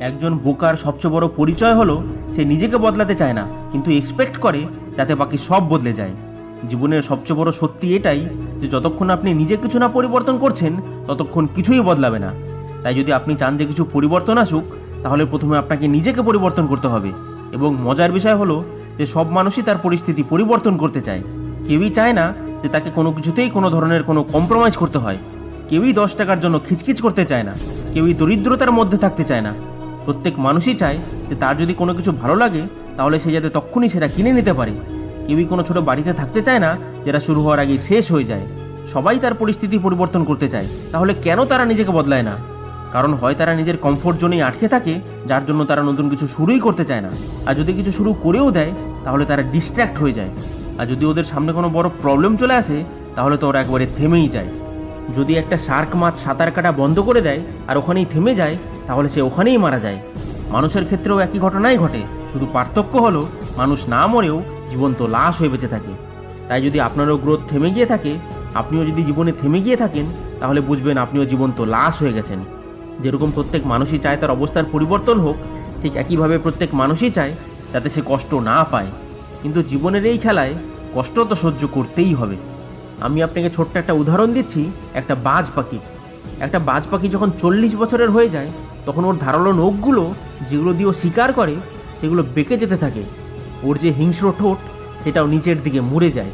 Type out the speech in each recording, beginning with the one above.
একজন বোকার সবচেয়ে বড় পরিচয় হলো, সে নিজেকে বদলাতে চায় না, কিন্তু এক্সপেক্ট করে যাতে বাকি সব বদলে যায়। জীবনের সবচেয়ে বড় সত্যি এটাই যে যতক্ষণ আপনি নিজে কিছু না পরিবর্তন করছেন, ততক্ষণ কিছুই বদলাবে না। তাই যদি আপনি চান যে কিছু পরিবর্তন আসুক, তাহলে প্রথমে আপনাকে নিজেকে পরিবর্তন করতে হবে এবং মজার বিষয় হলো যে সব মানুষই তার পরিস্থিতি পরিবর্তন করতে চায়। কেউই চায় না যে তাকে কোনো কিছুতেই কোনো ধরনের কোনো কম্প্রোমাইজ করতে হয়। কেউই দশ টাকার জন্য খিচখিচ করতে চায় না। কেউই দরিদ্রতার মধ্যে থাকতে চায় না। প্রত্যেক মানুষই চায় যে তার যদি কোনো কিছু ভালো লাগে, তাহলে সে যাতে তক্ষুনি সেটা কিনে নিতে পারে। কেউই কোনো ছোট বাড়িতে থাকতে চায় না, যেটা শুরু হওয়ার আগেই শেষ হয়ে যায়। সবাই তার পরিস্থিতি পরিবর্তন করতে চায়। তাহলে কেন তারা নিজেকে বদলায় না? কারণ হয় তারা নিজের কমফোর্ট জোনেই আটকে থাকে, যার জন্য তারা নতুন কিছু শুরুই করতে চায় না। আর যদি কিছু শুরু করেও দেয়, তাহলে তারা ডিস্ট্র্যাক্ট হয়ে যায়। আর যদি ওদের সামনে কোনো বড় প্রবলেম চলে আসে, তাহলে তো ওরা একবারে থেমেই যায়। যদি একটা শার্ক মাছ সাঁতার কাটা বন্ধ করে দেয়, আর ওখানেই থেমে যায় তাহলে সে ওখানেই মারা যায়। মানুষের ক্ষেত্রেও একই ঘটনাই ঘটে। শুধু পার্থক্য হলো, মানুষ না মরেও জীবন্ত লাশ হয়ে বেঁচে থাকে। তাই যদি আপনারও গ্রোথ থেমে গিয়ে থাকে, আপনিও যদি জীবনে থেমে গিয়ে থাকেন, তাহলে বুঝবেন আপনিও জীবন্ত লাশ হয়ে গেছেন। যেরকম প্রত্যেক মানুষই চায় তার অবস্থার পরিবর্তন হোক, ঠিক একইভাবে প্রত্যেক মানুষই চায় যাতে সে কষ্ট না পায়। কিন্তু জীবনের এই খেলায় কষ্ট তো সহ্য করতেই হবে। আমি আপনাকে ছোট্ট একটা উদাহরণ দিচ্ছি, একটা বাজ পাখি। একটা বাজ পাখি যখন চল্লিশ বছরের হয়ে যায়, তখন ওর ধারালো নখগুলো যেগুলো দিয়ে ও শিকার করে, সেগুলো বেঁকে যেতে থাকে। ওর যে হিংস্র ঠোঁট, সেটাও নিচের দিকে মুড়ে যায়।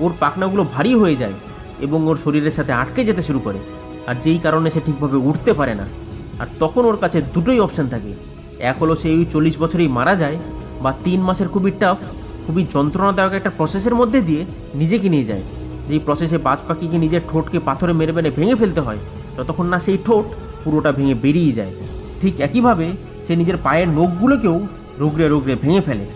ওর পাখনাগুলো ভারী হয়ে যায় এবং ওর শরীরের সাথে আটকে যেতে শুরু করে। আর যেই কারণে সে ঠিকভাবে উঠতে পারে না। আর তখন ওর কাছে দুটোই অপশান থাকে। এক হলো সে ওই চল্লিশ বছরেই মারা যায় বা তিন মাসের খুবই টাফ খুবই যন্ত্রণাদায়ক একটা প্রসেসের মধ্যে দিয়ে নিজেকে নিয়ে যায়। যেই প্রসেসে বাজ পাখিকে নিজের ঠোঁটকে পাথরে মেরে মেরে ভেঙে ফেলতে হয় যতক্ষণ না সেই ঠোঁট পুরোটা ভেঙে বেরিয়ে যায়। ঠিক একইভাবে সে নিজের পায়ের নখগুলোকেও রুগড়ে রুগড়ে ভেঙে ফেলে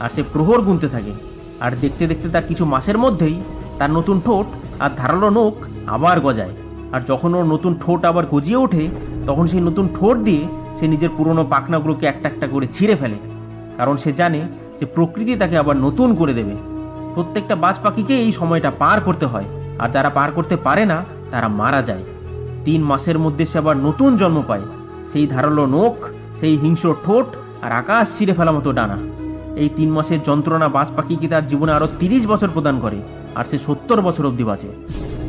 আর সে প্রহর গুনতে থাকে। আর দেখতে দেখতে তার কিছু মাসের মধ্যেই তার নতুন ঠোঁট আর ধারালো নখ আবার গজায়। আর যখন ওর নতুন ঠোঁট আবার গজিয়ে ওঠে, তখন সেই নতুন ঠোঁট দিয়ে সে নিজের পুরনো পাখনাগুলোকে একটা একটা করে ছিঁড়ে ফেলে। কারণ সে জানে যে প্রকৃতি তাকে আবার নতুন করে দেবে। প্রত্যেকটা বাজ পাখিকে এই সময়টা পার করতে হয়। আর যারা পার করতে পারে না, তারা মারা যায়। তিন মাসের মধ্যে সে আবার নতুন জন্ম পায়। সেই ধারালো নখ, সেই হিংস্র ঠোঁট আর আকাশ ছিঁড়ে ফেলা মতো ডানা। এই তিন মাসের যন্ত্রণা বাজ পাখিকে তার জীবনে আরও তিরিশ বছর প্রদান করে, আর সে সত্তর বছর অবধি বাঁচে।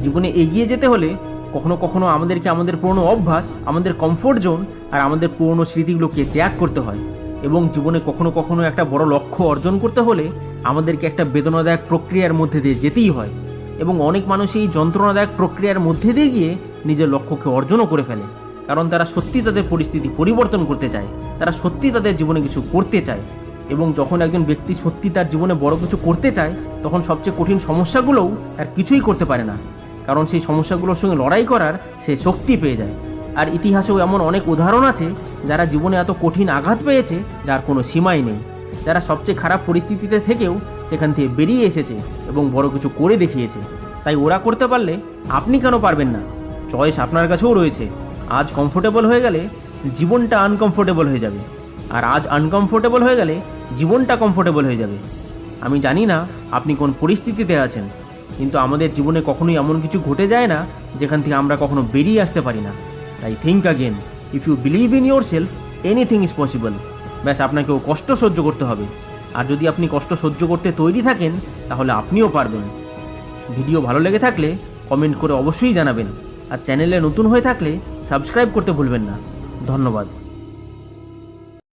জীবনে এগিয়ে যেতে হলে কখনো কখনো আমাদেরকে আমাদের পুরনো অভ্যাস, আমাদের কমফোর্ট জোন আর আমাদের পুরনো স্মৃতিগুলোকে ত্যাগ করতে হয় এবং জীবনে কখনো কখনো একটা বড় লক্ষ্য অর্জন করতে হলে আমাদেরকে একটা বেদনাদায়ক প্রক্রিয়ার মধ্যে দিয়ে যেতেই হয়। এবং অনেক মানুষ এই যন্ত্রণাদায়ক প্রক্রিয়ার মধ্যে দিয়ে গিয়ে নিজের লক্ষ্যকে অর্জনও করে ফেলে। কারণ তারা সত্যি তাদের পরিস্থিতি পরিবর্তন করতে চায়, তারা সত্যি তাদের জীবনে কিছু করতে চায় এবং যখন একজন ব্যক্তি সত্যি তার জীবনে বড় কিছু করতে চায়, তখন সবচেয়ে কঠিন সমস্যাগুলোও তার কিছুই করতে পারে না। কারণ সেই সমস্যাগুলোর সঙ্গে লড়াই করার সে শক্তি পেয়ে যায়। আর ইতিহাসেও এমন অনেক উদাহরণ আছে যারা জীবনে এত কঠিন আঘাত পেয়েছে যার কোনো সীমাই নেই। যারা সবচেয়ে খারাপ পরিস্থিতিতে থেকেও সেখান থেকে বেরিয়ে এসেছে এবং বড় কিছু করে দেখিয়েছে। তাই ওরা করতে পারলে আপনি কেন পারবেন না? চয়েস আপনার কাছেও রয়েছে। আজ কমফোর্টেবল হয়ে গেলে জীবনটা আনকমফোর্টেবল হয়ে যাবে। আর আজ আনকমফোর্টেবল হয়ে গেলে জীবনটা কমফোর্টেবল হয়ে যাবে। আমি জানি না আপনি কোন পরিস্থিতিতে আছেন, কিন্তু আমাদের জীবনে কখনোই এমন কিছু ঘটে যায় না যেখান থেকে আমরা কখনো বেরিয়ে আসতে পারি না। তাই think again if you believe in yourself anything is possible ব্যাস, আপনাকেও কষ্ট সহ্য করতে হবে। আর যদি আপনি কষ্ট সহ্য করতে তৈরি থাকেন, তাহলে আপনিও পারবেন। ভিডিও ভালো লেগে থাকলে কমেন্ট করে অবশ্যই জানাবেন। আর চ্যানেলে নতুন হয়ে থাকলে সাবস্ক্রাইব করতে ভুলবেন না। ধন্যবাদ।